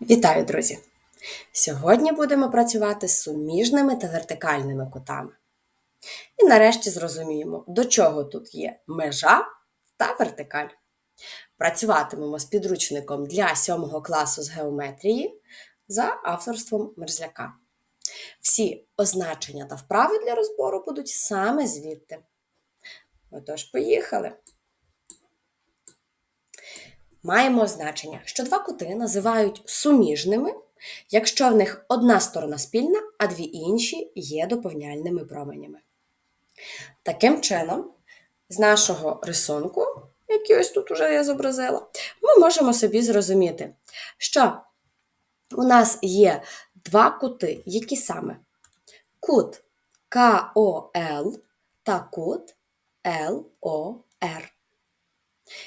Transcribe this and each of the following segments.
Вітаю, друзі! Сьогодні будемо працювати з суміжними та вертикальними кутами. І нарешті зрозуміємо, до чого тут є межа та вертикаль. Працюватимемо з підручником для 7 класу з геометрії за авторством Мерзляка. Всі означення та вправи для розбору будуть саме звідти. Отож, поїхали! Маємо означення, що два кути називають суміжними, якщо в них одна сторона спільна, а дві інші є доповняльними променями. Таким чином, з нашого рисунку, який ось тут уже я зобразила, ми можемо собі зрозуміти, що у нас є два кути, які саме кут КОЛ та кут ЛОР.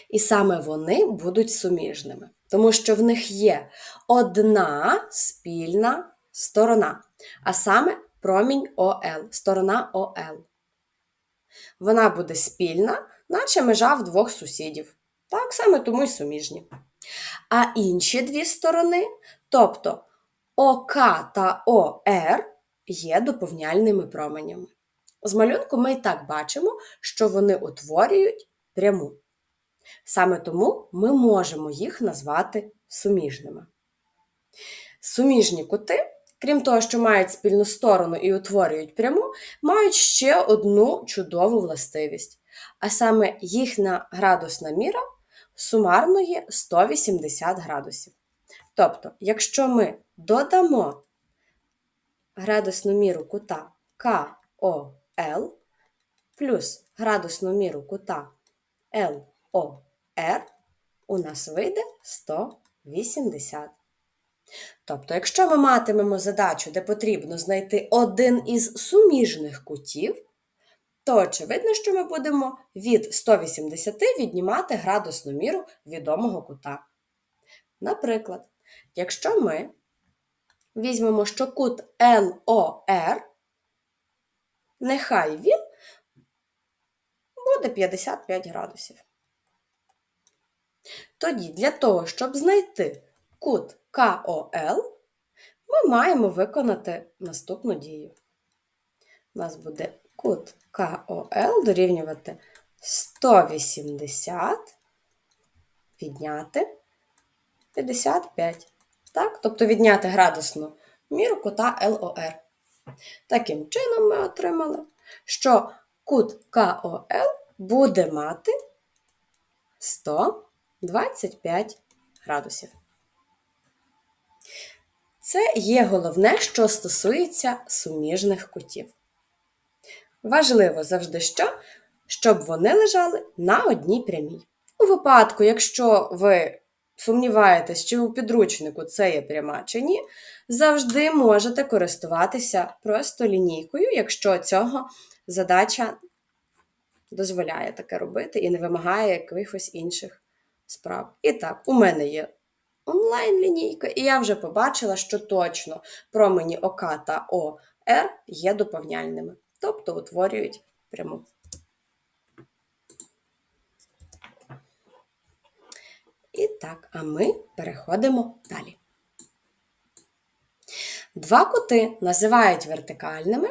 І саме вони будуть суміжними, тому що в них є одна спільна сторона, а саме промінь ОЛ, сторона ОЛ. Вона буде спільна, наче межа в двох сусідів. Так саме тому й суміжні. А інші дві сторони, тобто ОК та ОР, є доповняльними променями. З малюнку ми і так бачимо, що вони утворюють пряму. Саме тому ми можемо їх назвати суміжними. Суміжні кути, крім того, що мають спільну сторону і утворюють пряму, мають ще одну чудову властивість. А саме їхня градусна міра сумарно є 180 градусів. Тобто, якщо ми додамо градусну міру кута КОЛ плюс градусну міру кута L ОР у нас вийде 180. Тобто, якщо ми матимемо задачу, де потрібно знайти один із суміжних кутів, то очевидно, що ми будемо від 180 віднімати градусну міру відомого кута. Наприклад, якщо ми візьмемо, що кут LOR, нехай він буде 55 градусів. Тоді для того, щоб знайти кут КОЛ, ми маємо виконати наступну дію. У нас буде кут КОЛ дорівнювати 180, підняти 55. Так? Тобто відняти градусну міру кута ЛОР. Таким чином ми отримали, що кут КОЛ буде мати 100. 25 градусів. Це є головне, що стосується суміжних кутів. Важливо завжди що, щоб вони лежали на одній прямій. У випадку, якщо ви сумніваєтесь, чи у підручнику це є пряма чи ні, завжди можете користуватися просто лінійкою, якщо цього задача дозволяє таке робити і не вимагає якихось інших справ. І так, у мене є онлайн-лінійка, і я вже побачила, що точно промені ОК та ОР є доповняльними, тобто утворюють пряму. І так, а ми переходимо далі. Два кути називають вертикальними,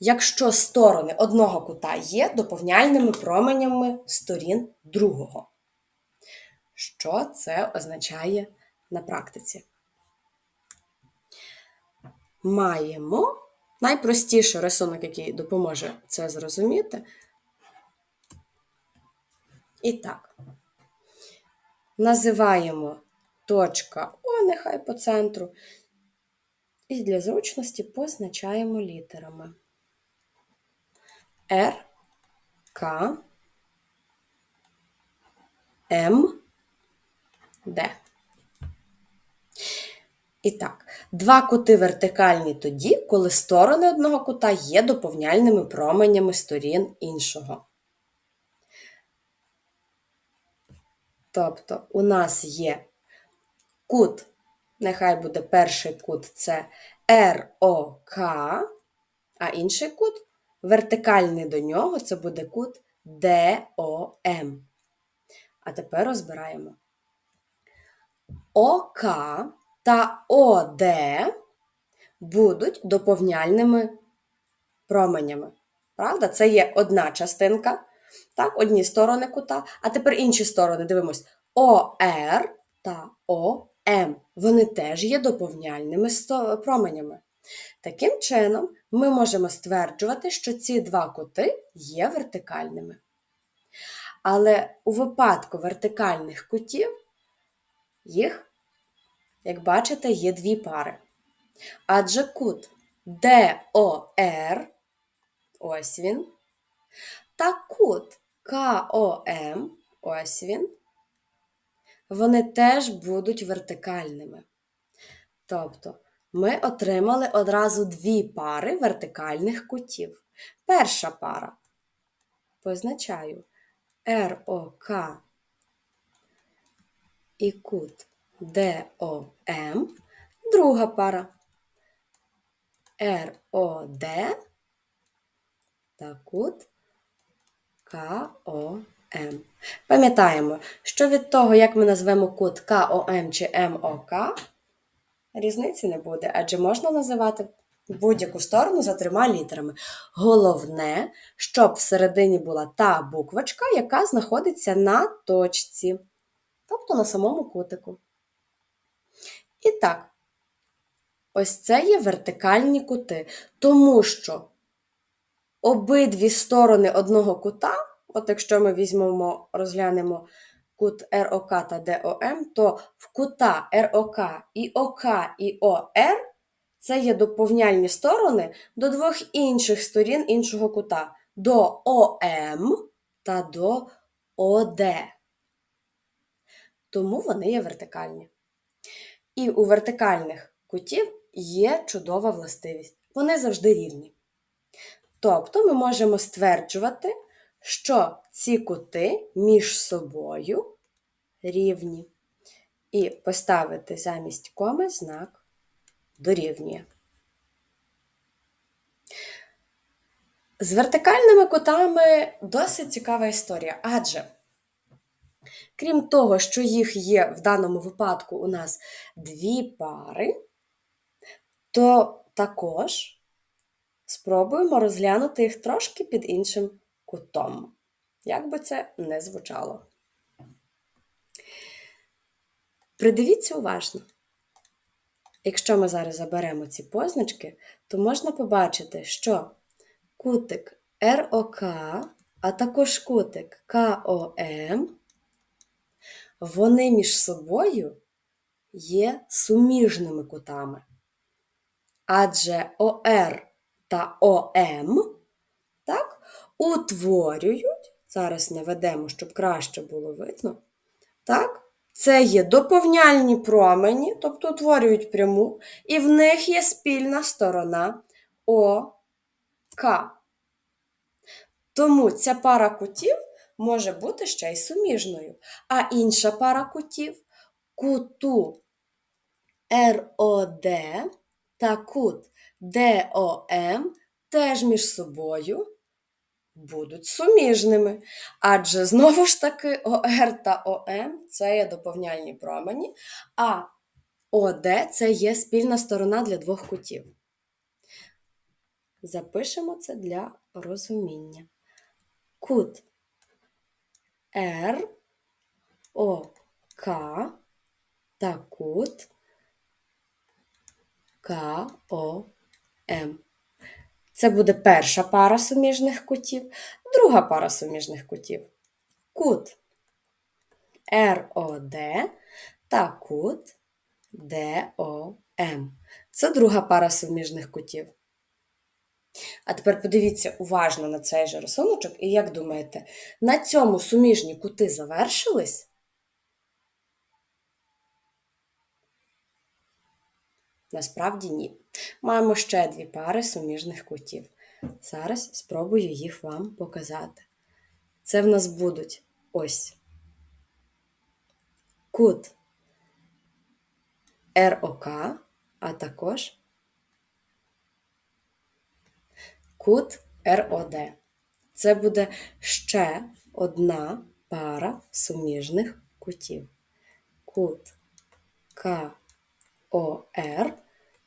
якщо сторони одного кута є доповняльними променями сторін другого. Що це означає на практиці? Маємо найпростіший рисунок, який допоможе це зрозуміти. І так, називаємо точка О, нехай по центру. І для зручності позначаємо літерами Р, К, М, Д. І так, два кути вертикальні тоді, коли сторони одного кута є доповняльними променями сторін іншого. Тобто у нас є кут, нехай буде перший кут це РОК, а інший кут вертикальний до нього це буде кут ДОМ. А тепер розбираємо. ОК та ОД будуть доповняльними променями. Правда? Це є одна частинка, так, одні сторони кута, а тепер інші сторони. Дивимось. ОР та ОМ. Вони теж є доповняльними променями. Таким чином, ми можемо стверджувати, що ці два кути є вертикальними. Але у випадку вертикальних кутів їх, як бачите, є дві пари. Адже кут DOR, ось він, та кут КОМ, ось він, вони теж будуть вертикальними. Тобто ми отримали одразу дві пари вертикальних кутів. Перша пара позначаю РОК і кут ДОМ. Друга пара РОД та кут КОМ. Пам'ятаємо, що від того, як ми назвемо кут КОМ чи МОК, різниці не буде, адже можна називати будь-яку сторону за трьома літерами. Головне, щоб всередині була та буквочка, яка знаходиться на точці, тобто на самому кутику. І так, ось це є вертикальні кути, тому що обидві сторони одного кута, от якщо ми візьмемо, розглянемо кут РОК та ДОМ, то в кута РОК і ОК і ОР це є доповняльні сторони до двох інших сторін іншого кута до ОМ та до ОД. Тому вони є вертикальні. І у вертикальних кутів є чудова властивість. Вони завжди рівні. Тобто ми можемо стверджувати, що ці кути між собою рівні. І поставити замість коми знак дорівнює. З вертикальними кутами досить цікава історія, адже крім того, що їх є в даному випадку у нас дві пари, то також спробуємо розглянути їх трошки під іншим кутом. Як би це не звучало. Придивіться уважно. Якщо ми зараз заберемо ці позначки, то можна побачити, що кутик РОК, а також кутик КОМ, вони між собою є суміжними кутами. Адже ОР та ОМ так, утворюють, зараз наведемо, щоб краще було видно, так, це є доповняльні промені, тобто утворюють пряму, і в них є спільна сторона ОК. Тому ця пара кутів може бути ще й суміжною. А інша пара кутів куту РОД та кут ДОМ теж між собою будуть суміжними. Адже знову ж таки ОР та ОМ це є доповняльні промені, а ОД це є спільна сторона для двох кутів. Запишемо це для розуміння. Кут Р, ОК та кут КОМ. Це буде перша пара суміжних кутів, друга пара суміжних кутів. Кут РОД та кут ДОМ. Це друга пара суміжних кутів. А тепер подивіться уважно на цей же рисуночок, і як думаєте, на цьому суміжні кути завершились? Насправді ні. Маємо ще дві пари суміжних кутів. Зараз спробую їх вам показати. Це в нас будуть ось кут РОК, а також кут РОД. Це буде ще одна пара суміжних кутів. Кут КОР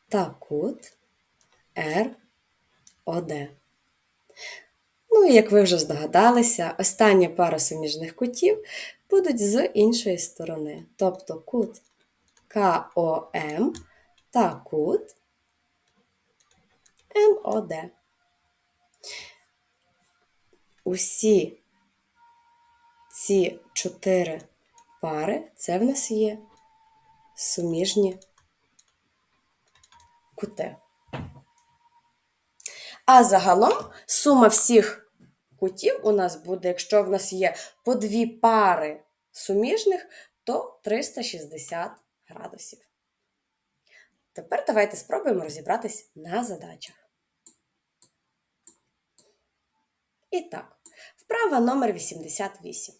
та кут РОД. Ну і як ви вже здогадалися, остання пара суміжних кутів будуть з іншої сторони. Тобто кут КОМ та кут МОД. Усі ці чотири пари це в нас є суміжні кути. А загалом сума всіх кутів у нас буде, якщо в нас є по дві пари суміжних, то 360 градусів. Тепер давайте спробуємо розібратись на задачах. І так, вправа номер 88.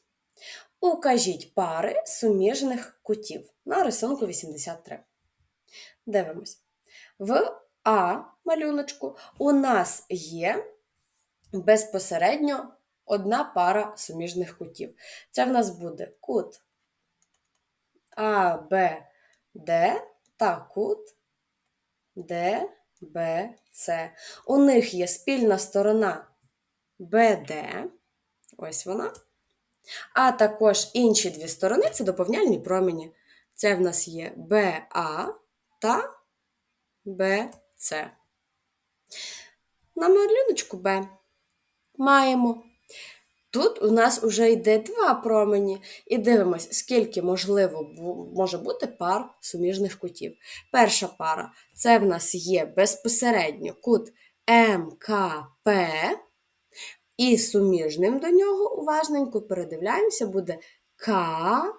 Укажіть пари суміжних кутів на рисунку 83. Дивимось. В А малюночку у нас є безпосередньо одна пара суміжних кутів. Це в нас буде кут А, Б, Д та кут Д, Б, С. У них є спільна сторона БД, ось вона. А також інші дві сторони це доповняльні промені. Це в нас є БА та БЦ. На малюночку Б маємо. Тут у нас вже йде два промені. І дивимось, скільки можливо може бути пар суміжних кутів. Перша пара це в нас є безпосередньо кут МКП. І суміжним до нього уважненько передивляємося, буде К,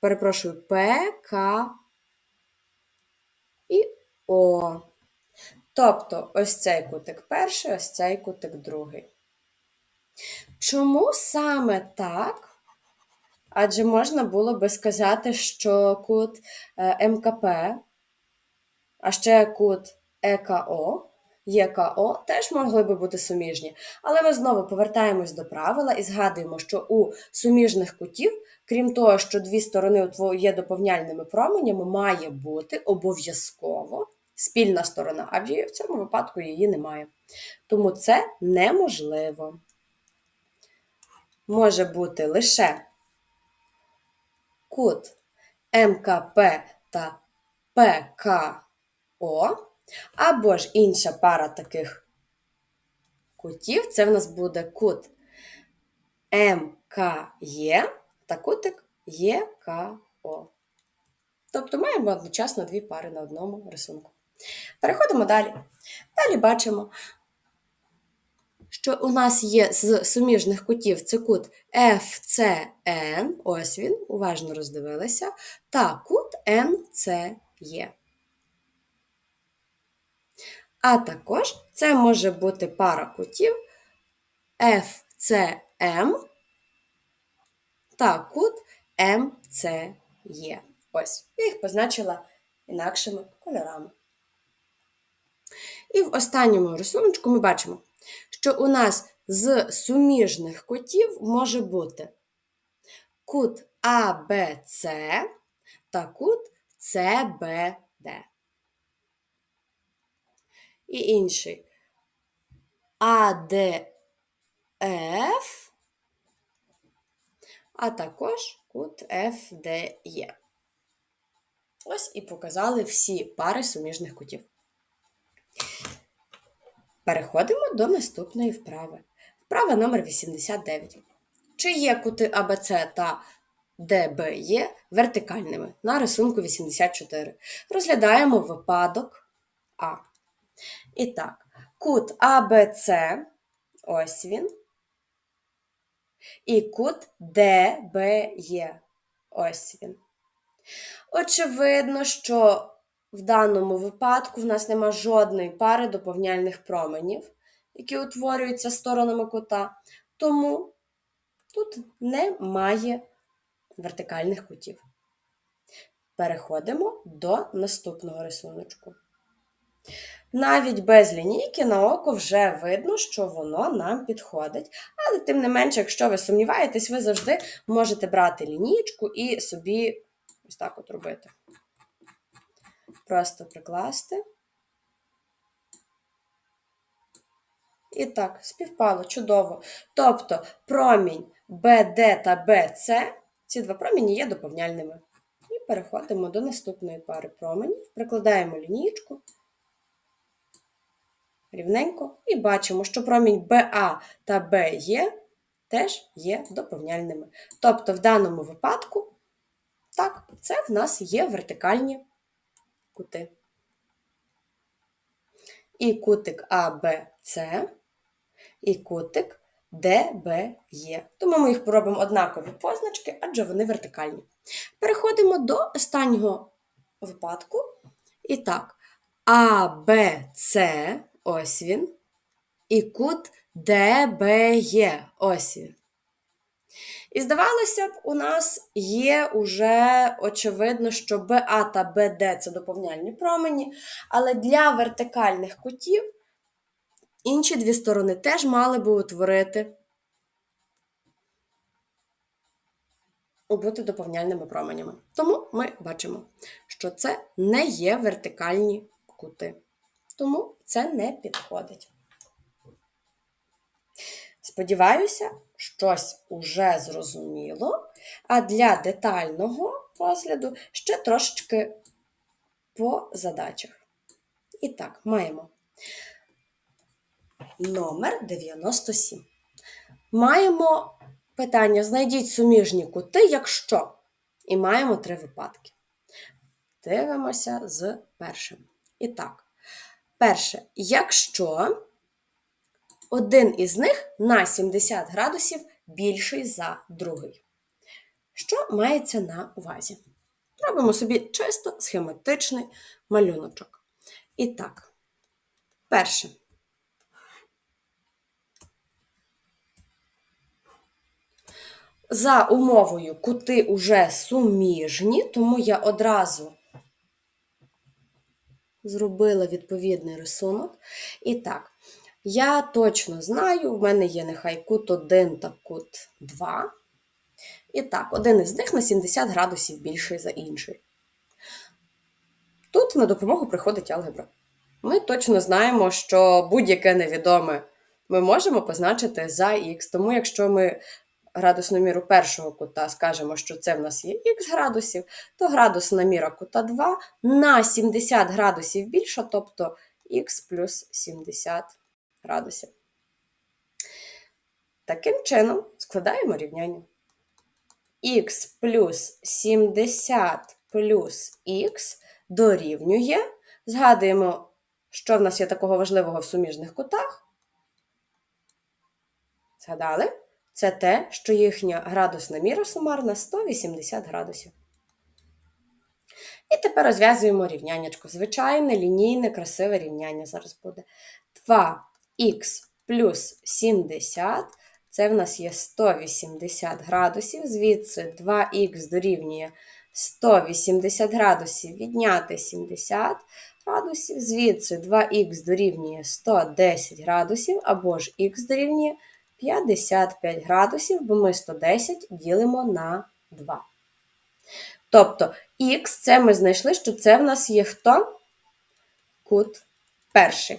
перепрошую, П, К і О. Тобто ось цей кутик перший, ось цей кутик другий. Чому саме так? Адже можна було би сказати, що кут е, МКП, а ще кут ЕКО ЄКО теж могли би бути суміжні. Але ми знову повертаємось до правила і згадуємо, що у суміжних кутів, крім того, що дві сторони є доповняльними променями, має бути обов'язково спільна сторона, а в цьому випадку її немає. Тому це неможливо. Може бути лише кут МКП та ПКО. Або ж інша пара таких кутів це в нас буде кут МКЄ та кутик ЄКО. Тобто маємо одночасно дві пари на одному рисунку. Переходимо далі. Далі бачимо, що у нас є з суміжних кутів це кут FCN, ось він, уважно роздивилися, та кут NCE. А також це може бути пара кутів FCM та кут MCE. Ось, я їх позначила інакшими кольорами. І в останньому рисунку ми бачимо, що у нас з суміжних кутів може бути кут АБЦ та кут СБД і інший АДФ, а також кут FDE. Ось і показали всі пари суміжних кутів. Переходимо до наступної вправи. Вправа номер 89. Чи є кути АБЦ та ДБЄ вертикальними на рисунку 84. Розглядаємо випадок А. І так, кут АБЦ, ось він. І кут ДБЄ. Ось він. Очевидно, що в даному випадку в нас нема жодної пари доповняльних променів, які утворюються сторонами кута. Тому тут немає вертикальних кутів. Переходимо до наступного рисунку. Навіть без лінійки на око вже видно, що воно нам підходить. Але, тим не менше, якщо ви сумніваєтесь, ви завжди можете брати лінійку і собі ось так от робити. просто прикласти. І так, співпало чудово. Тобто промінь BD та BC, ці два промені є доповняльними. І переходимо до наступної пари променів. Прикладаємо лінійку рівненько і бачимо, що промінь BA та BE теж є доповняльними. Тобто, в даному випадку, так, це в нас є вертикальні кути. І кутик АБЦ, і кутик ДБЕ. Тому ми їх робимо однакові позначки, адже вони вертикальні. Переходимо до останнього випадку. І так, АБЦ, ось він, і кут ДБЕ, ось він. І здавалося б, у нас є уже очевидно, що БА та БД це доповняльні промені, але для вертикальних кутів інші дві сторони теж мали би утворити бути доповняльними променями. Тому ми бачимо, що це не є вертикальні кути. Тому це не підходить. Сподіваюся, щось уже зрозуміло, а для детального розгляду ще трошечки по задачах. І так, маємо номер 97. Маємо питання: знайдіть суміжні кути, якщо. І маємо три випадки. Дивимося з першим. І так, перше, якщо один із них на 70 градусів більший за другий. Що мається на увазі? Робимо собі чисто схематичний малюночок. І так, перше. За умовою кути уже суміжні, тому я одразу зробила відповідний рисунок. І так, я точно знаю, в мене є нехай кут 1 та кут 2. І так, один із них на 70 градусів більший за інший. Тут на допомогу приходить алгебра. Ми точно знаємо, що будь-яке невідоме ми можемо позначити за х. Тому, якщо ми градусну міру першого кута скажемо, що це в нас є х градусів, то градусна міра кута 2 на 70 градусів більша, тобто х плюс 70 градусів. Таким чином складаємо рівняння. х плюс 70 плюс х дорівнює. Згадуємо, що в нас є такого важливого в суміжних кутах. Згадали? Це те, що їхня градусна міра сумарна 180 градусів. І тепер розв'язуємо рівняннячко. Звичайне, лінійне, красиве рівняння зараз буде. 2х плюс 70. Це в нас є 180 градусів. Звідси 2х дорівнює 180 градусів відняти 70 градусів. Звідси 2х дорівнює 110 градусів, або ж х дорівнює 55 градусів, бо ми 110 ділимо на 2. Тобто х це ми знайшли, що це в нас є хто? Кут перший.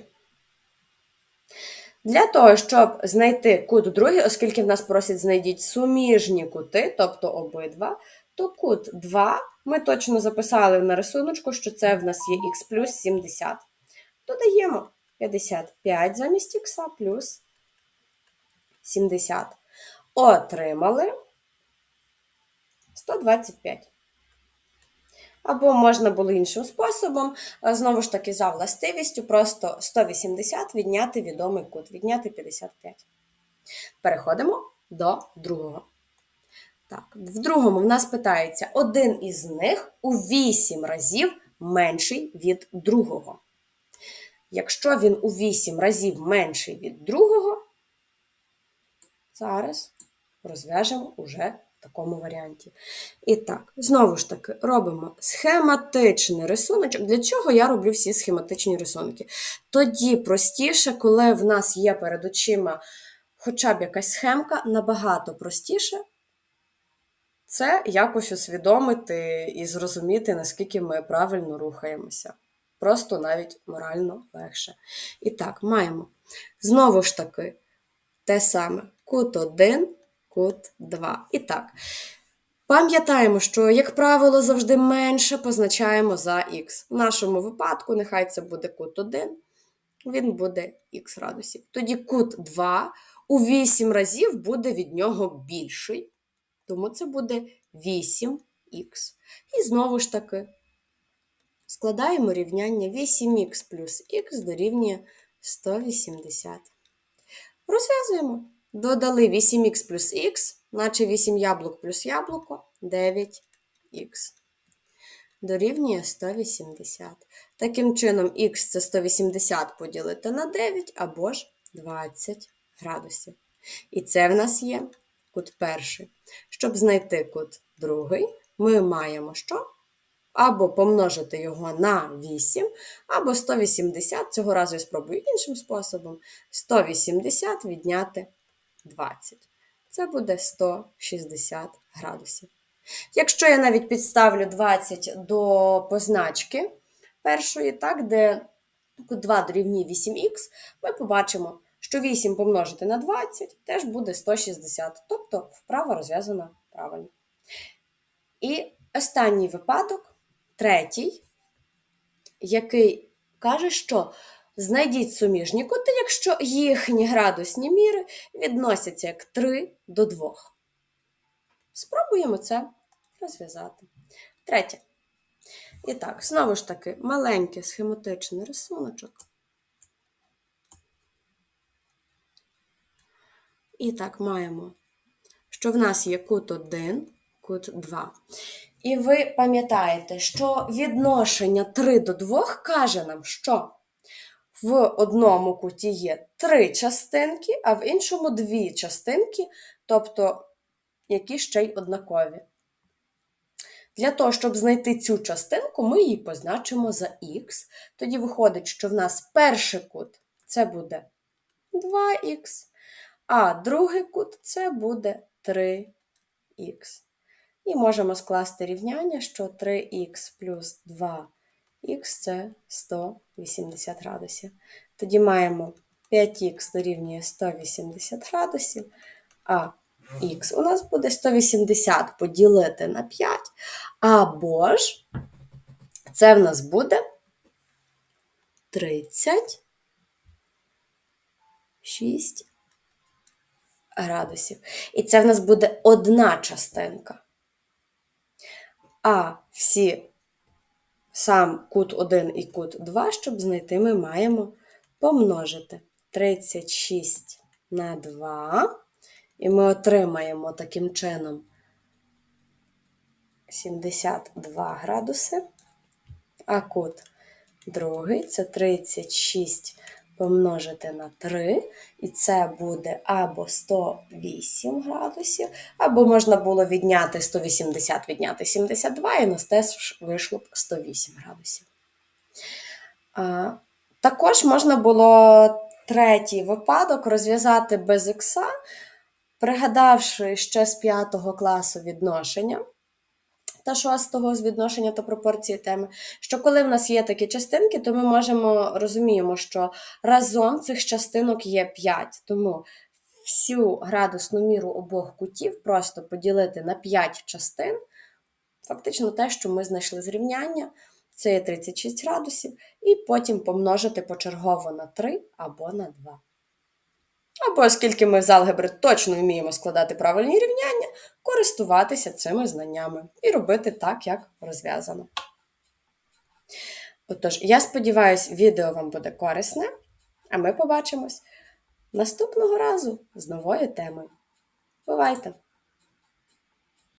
Для того, щоб знайти кут другий, оскільки в нас просять знайдіть суміжні кути, тобто обидва, то кут 2 ми точно записали на рисуночку, що це в нас є х плюс 70. Додаємо 55 замість х плюс 70. Отримали 125. Або можна було іншим способом, знову ж таки, за властивістю, просто 180 відняти відомий кут, відняти 55. Переходимо до другого. Так, В другому в нас питається, один із них у 8 разів менший від другого. Якщо він у 8 разів менший від другого, зараз розв'яжемо уже в такому варіанті. І так, знову ж таки, робимо схематичний рисунок. Для чого я роблю всі схематичні рисунки? Тоді простіше, коли в нас є перед очима хоча б якась схемка, набагато простіше це якось усвідомити і зрозуміти, наскільки ми правильно рухаємося. Просто навіть морально легше. І так, маємо знову ж таки те саме: кут 1, кут 2. І так. Пам'ятаємо, що, як правило, завжди менше позначаємо за х. В нашому випадку, нехай це буде кут 1, він буде х градусів. Тоді кут 2 у 8 разів буде від нього більший, тому це буде 8х. І знову ж таки складаємо рівняння 8х плюс х дорівнює 180. Розв'язуємо. Додали 8х плюс х, наче 8 яблук плюс яблуко 9х. Дорівнює 180. Таким чином, х це 180 поділити на 9 або ж 20 градусів. І це в нас є кут перший. Щоб знайти кут другий, ми маємо що? Або помножити його на 8, або 180, цього разу я спробую іншим способом. 180 відняти 20. Це буде 160 градусів. Якщо я навіть підставлю 20 до позначки першої, так, де кут 2 дорівнює 8х, ми побачимо, що 8 помножити на 20 теж буде 160, тобто вправа розв'язана правильно. І останній випадок, третій, який каже, що знайдіть суміжні кути, якщо їхні градусні міри відносяться як 3 до 2. Спробуємо це розв'язати. Третє. І так, знову ж таки, маленький схематичний рисуночок. І так, маємо, що в нас є кут 1, кут 2. І ви пам'ятаєте, що відношення 3 до 2 каже нам, що в одному куті є три частинки, а в іншому дві частинки, тобто які ще й однакові. Для того, щоб знайти цю частинку, ми її позначимо за х. Тоді виходить, що в нас перший кут це буде 2х, а другий кут це буде 3х. І можемо скласти рівняння, що 3х плюс 2х це 180 градусів. Тоді маємо 5х дорівнює 180 градусів, а х у нас буде 180 поділити на 5, або ж це в нас буде 36 градусів. І це в нас буде одна частинка. А всі сам кут 1 і кут 2, щоб знайти, ми маємо помножити 36 на 2. І ми отримаємо таким чином 72 градуси, а кут другий це 36 помножити на 3, і це буде або 108 градусів, або можна було відняти 180, відняти 72, і у нас теж вийшло б 108 градусів. А, також можна було третій випадок розв'язати без ікса, пригадавши ще з 5 класу відношення та 6 з відношення та пропорції теми, що коли в нас є такі частинки, то ми можемо розуміємо, що разом цих частинок є 5. Тому всю градусну міру обох кутів просто поділити на 5 частин, фактично те, що ми знайшли з рівняння, це є 36 градусів, і потім помножити почергово на 3 або на 2. Або оскільки ми з алгебри точно вміємо складати правильні рівняння, користуватися цими знаннями і робити так, як розв'язано. Отож, я сподіваюся, відео вам буде корисне, а ми побачимось наступного разу з новою темою. Бувайте!